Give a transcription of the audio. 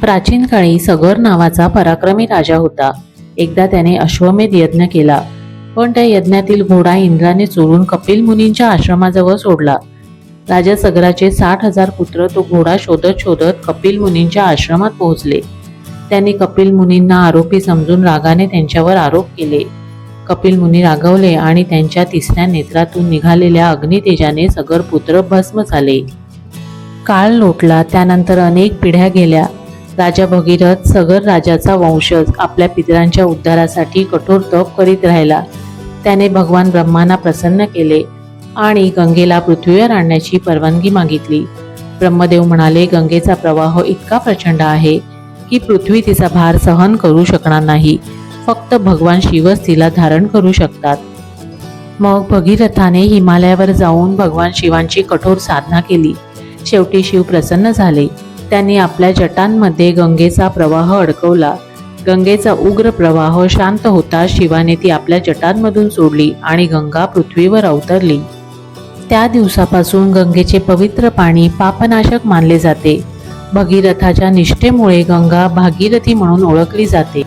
प्राचीन काळी सगर नावाचा पराक्रमी राजा होता. एकदा त्याने अश्वमेध यज्ञ केला. पण त्या यज्ञातील घोडा इंद्राने चोरून कपिल मुनींच्या आश्रमाजवळ सोडला. राजा सगराचे साठ हजार पुत्र तो घोडा शोधत शोधत कपिल मुनींच्या आश्रमात पोहोचले. त्यांनी कपिल मुनींना आरोपी समजून रागाने त्यांच्यावर आरोप केले. कपिल मुनी रागवले आणि त्यांच्या तिसऱ्या नेत्रातून निघालेल्या अग्नितेजाने सगर पुत्र भस्म झाले. काळ लोटला त्यानंतर अनेक पिढ्या गेल्या. राजा भगीरथ सगर राजाचा वंशज आपल्या पितरांच्या उद्धारासाठी कठोर तप करीत राहिला. त्याने भगवान ब्रह्मांना प्रसन्न केले आणि गंगेला पृथ्वीवर आणण्याची परवानगी मागितली. ब्रह्मदेव म्हणाले गंगेचा प्रवाह इतका प्रचंड आहे की पृथ्वी तिचा भार सहन करू शकणार नाही. फक्त भगवान शिवच तिला धारण करू शकतात. मग भगीरथाने हिमालयावर जाऊन भगवान शिवांची कठोर साधना केली. शेवटी शिव प्रसन्न झाले. त्यांनी आपल्या जटांमध्ये गंगेचा प्रवाह अडकवला. गंगेचा उग्र प्रवाह शांत होता शिवाने ती आपल्या जटांमधून सोडली आणि गंगा पृथ्वीवर अवतरली. त्या दिवसापासून गंगेचे पवित्र पाणी पापनाशक मानले जाते. भगीरथाच्या निष्ठेमुळे गंगा भागीरथी म्हणून ओळखली जाते.